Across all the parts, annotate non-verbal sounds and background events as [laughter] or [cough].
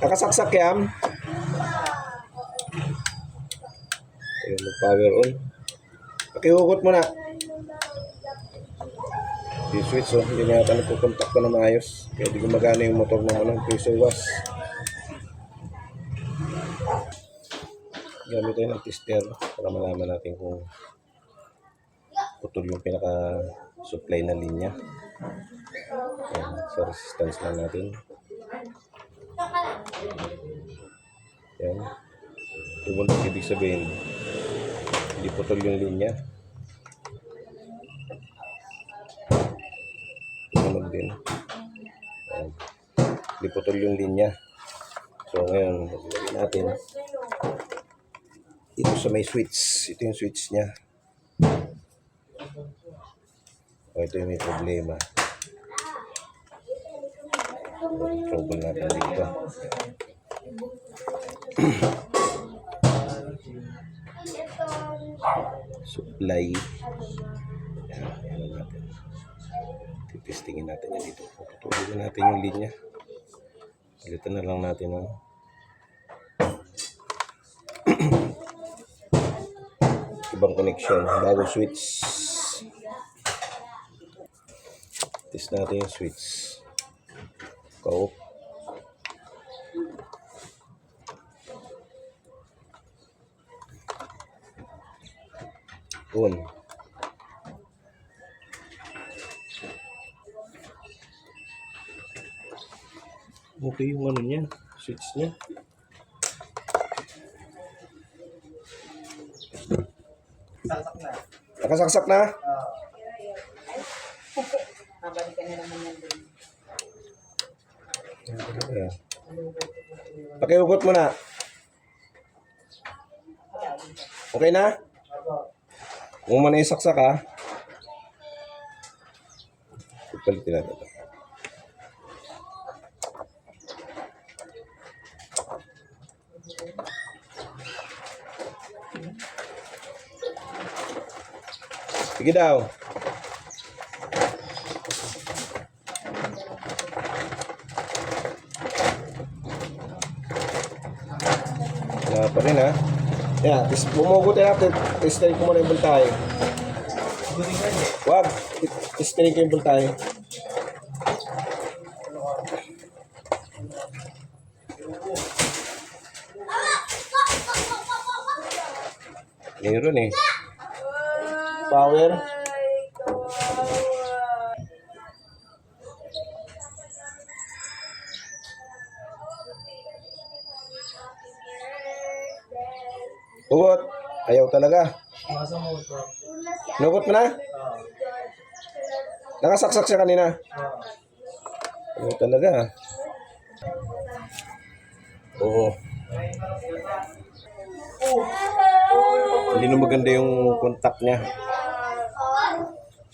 Nakasaksak yan. Ayun, mag-power on. Pakihugot mo na. Yung switch, oh, hindi na yata nagkukontak ka na maayos. Kaya di gumagana yung motor ng ano, pressure wash. Gamit tayo ng tester para malaman natin kung putol yung pinaka-supply na linya. Ayan, resistance lang natin. Yan. Yung ibig sabihin, hindi putol yung linya. Tunog din. Ayan. Hindi putol yung linya. So ngayon, lagyan natin. Ito sa may switch. Ito yung switch niya. O, ito yung may problema. Trouble natin dito. [clears throat] Supply. Yan, yan natin. Titistingin natin yan dito. Tutulogin natin yung linya. Palitan na lang natin ang [clears throat] ibang connection. Bago switch. Test natin yung switch. Go. On. Okay yung ano niya, switch niya. Nakasaksak na? Babalikan na naman yan din. Ayan. Pakiugot mo na. Okay na? Kung mo na isaksak ha. Palitin natin. ito. Sige daw. Wala pa rin ha. Yan, tis, bumugot natin. Testerin ko muna yung voltahe. Wag. Testerin ko yung voltahe. Meron eh. Power. Ugot. Ayaw talaga. Nugot mo na? Nakasaksak siya kanina. Ayaw talaga. Oo. Hindi na maganda yung contact niya.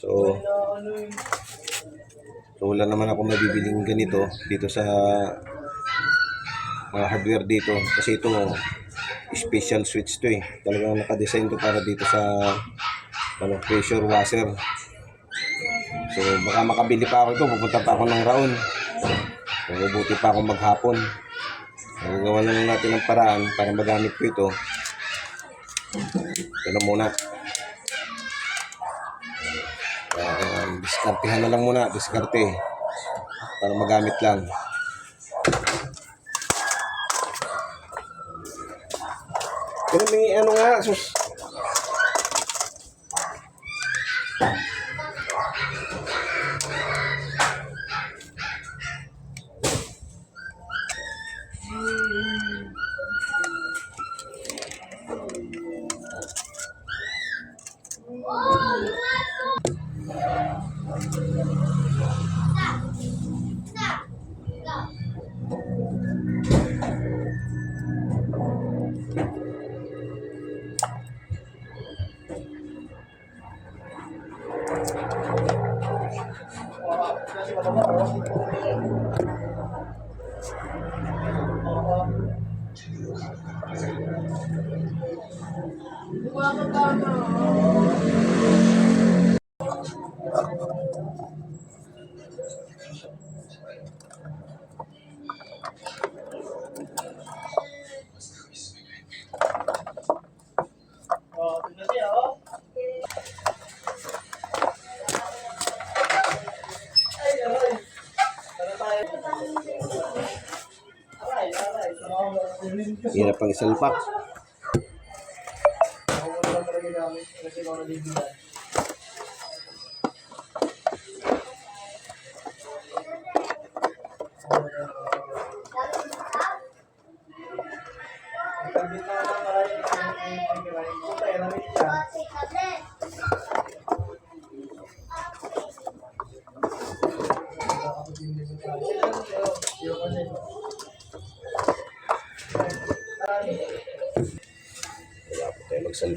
So, so wala naman ako mabibiling ganito dito sa mga hardware dito. Kasi ito, special switch to eh. Talagang nakadesign to para dito sa ano, pressure washer. So, baka makabili pa ako ito. Pupunta pa ako ng raon. Mabubuti pa ako maghapon. Gagawa na lang natin ng paraan para magamit ko ito. Ito na muna. Uh, diskartehan na lang muna. Diskarte. Para magamit lang. Pero may ano nga, sus. Buwa ka ba Hirap pang isalpak. Wala po tayo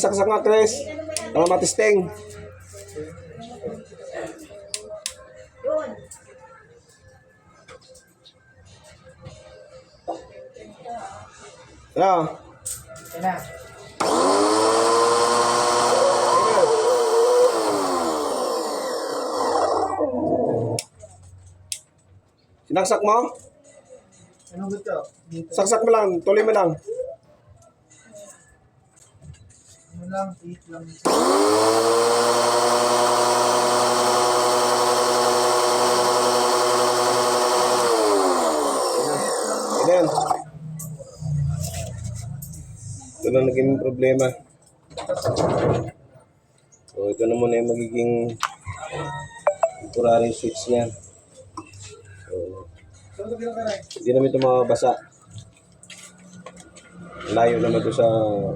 Pakisaksak nga, Chris. Tama matisteng. Yan na. Sinaksak mo? Ano gusto? Saksak mo lang. Tuloy mo lang. Ano lang, eat lang. Ano yan? Ito na naging problema. So, ito na muna yung magiging temporary switch niya. So, hindi naman ito mababasa. Layo naman ito sa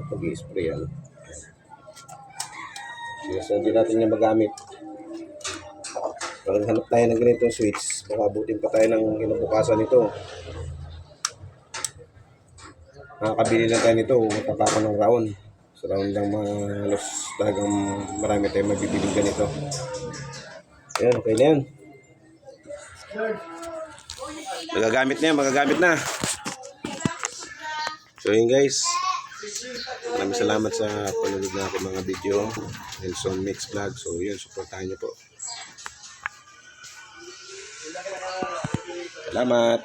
pag-i-spray. Ano? So, hindi natin niya magamit. Parang hanap tayo ng ganitong switch. Baka abutin pa tayo ng kinabukasan nito. Nakakabili lang tayo nito. Matapa ko ng round. Sa round lang mga halos talagang marami tayong mabibili ganito. Yan, okay na yan. Magagamit na yan, magagamit na. So yun guys. Maraming salamat sa panonood na aking mga video. Nelson Mix Vlog. So yun, supportahan niyo po. Salamat.